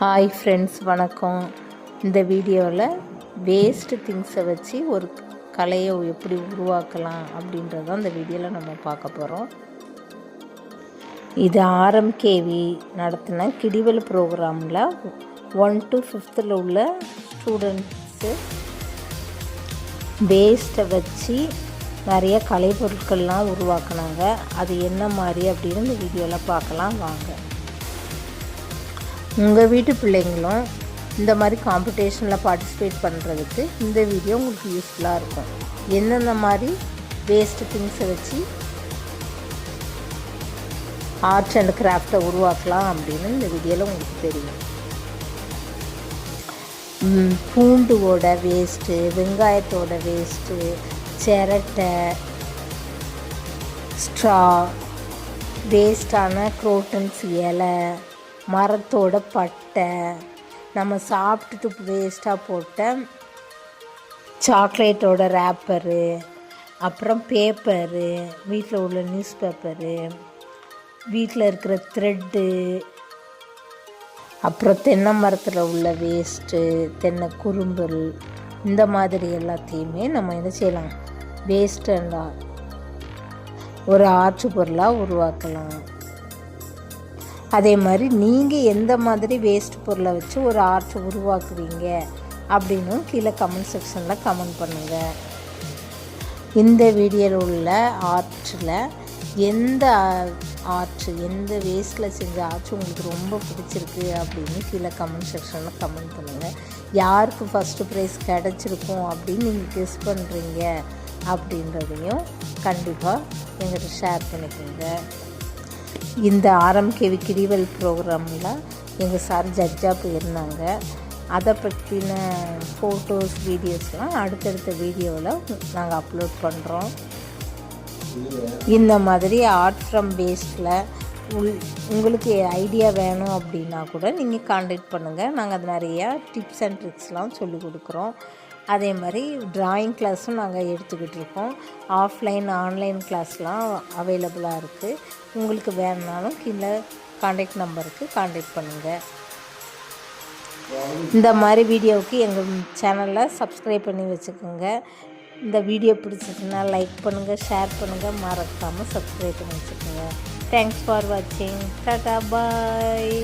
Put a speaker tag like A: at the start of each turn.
A: Hi friends வணக்கம். இந்த வீடியோவில் வேஸ்ட்டு திங்ஸை வச்சு ஒரு கலையை எப்படி உருவாக்கலாம் அப்படின்றத இந்த வீடியோவில் நம்ம பார்க்க போகிறோம் இது ஆர்எம்கேவி நடத்தின கிடிவல் ப்ரோக்ராமில் ஒன் டு ஃபிஃப்த்தில் உள்ள ஸ்டூடெண்ட்ஸு வேஸ்ட்டை வச்சு நிறைய கலைப்பொருட்கள்லாம் உருவாக்குனாங்க. அது என்ன மாதிரி அப்படின்னு இந்த வீடியோவில் பார்க்கலாம். வாங்க. உங்கள் வீட்டு பிள்ளைங்களும் இந்த மாதிரி காம்படிஷனில் பார்ட்டிசிபேட் பண்ணுறதுக்கு இந்த வீடியோ உங்களுக்கு யூஸ்ஃபுல்லாக இருக்கும். எந்தெந்த மாதிரி வேஸ்ட் திங்ஸை வச்சு ஆர்ட் அண்ட் கிராஃப்டை உருவாக்கலாம் அப்படின்னு இந்த வீடியோவில் உங்களுக்கு தெரியும். பூண்டுவோட வேஸ்ட்டு வெங்காயத்தோட வேஸ்ட்டு சிரட்டை ஸ்ட்ரா வேஸ்டான குரோட்டன்ஸ் இலை மரத்தோட பட்டை. நம்ம சாப்பிட்டுட்டு வேஸ்ட்டாக போட்ட சாக்லேட்டோட ரேப்பரு அப்புறம் பேப்பரு வீட்டில் உள்ள நியூஸ் பேப்பரு வீட்டில் இருக்கிற த்ரெட்டு அப்புறம் தென்னை மரத்தில் உள்ள வேஸ்ட்டு தென்னை குறும்பல் இந்த மாதிரி எல்லாத்தையுமே நம்ம என்ன செய்யலாம்? வேஸ்ட் அண்ட் ஒரு ஆற்று பொருளாக உருவாக்கலாம். அதே மாதிரி நீங்கள் எந்த மாதிரி வேஸ்ட் பொருளை வச்சு ஒரு ஆர்ட் உருவாக்குவீங்க அப்படின்னும் கீழே கமெண்ட் செக்ஷனில் கமெண்ட் பண்ணுங்கள் இந்த வீடியோவில் உள்ள ஆர்ட்டில் எந்த ஆர்ட் எந்த வேஸ்ட்டில் செஞ்ச ஆர்ட் உங்களுக்கு ரொம்ப பிடிச்சிருக்கு அப்படின்னு கீழே கமெண்ட் செக்ஷனில் கமெண்ட் பண்ணுங்கள் யாருக்கு ஃபஸ்ட்டு ப்ரைஸ் கிடச்சிருக்கும் அப்படின்னு நீங்கள் கெஸ் பண்ணுறீங்க அப்படின்றதையும் கண்டிப்பாக எங்கிட்ட ஷேர் பண்ணிக்கோங்க. இந்த ஆர்எம்கேவி கிரிவல் ப்ரோக்ராமில் எங்கள் சார் ஜட்ஜாக போயிருந்தாங்க. அதை பற்றின ஃபோட்டோஸ் வீடியோஸ்லாம் அடுத்தடுத்த வீடியோவில் நாங்கள் அப்லோட் பண்ணுறோம் இந்த மாதிரி ஆர்ட் ஃப்ரம் பேஸில் உள் உங்களுக்கு ஐடியா வேணும் அப்படின்னா கூட நீங்கள் காண்டாக்ட் பண்ணுங்கள் நாங்கள் அது நிறையா டிப்ஸ் அண்ட் ட்ரிக்ஸ்லாம் சொல்லிக் கொடுக்குறோம். அதே மாதிரி ட்ராயிங் கிளாஸும் நாங்கள் எடுத்துக்கிட்டு இருக்கோம் ஆஃப்லைன் ஆன்லைன் கிளாஸ்லாம் அவைலபிளாக இருக்குது உங்களுக்கு வேணுனாலும் கீழே காண்டாக்ட் நம்பருக்கு காண்டாக்ட் பண்ணுங்கள் இந்த மாதிரி வீடியோவுக்கு எங்கள் சேனலில் சப்ஸ்கிரைப் பண்ணி வச்சுக்கோங்க. இந்த வீடியோ பிடிச்சிருக்குன்னா லைக் பண்ணுங்கள் ஷேர் பண்ணுங்கள் மறக்காமல் சப்ஸ்கிரைப் பண்ணி வச்சுக்கோங்க. தேங்க்ஸ் ஃபார் வாட்சிங் டாட்டா பாய்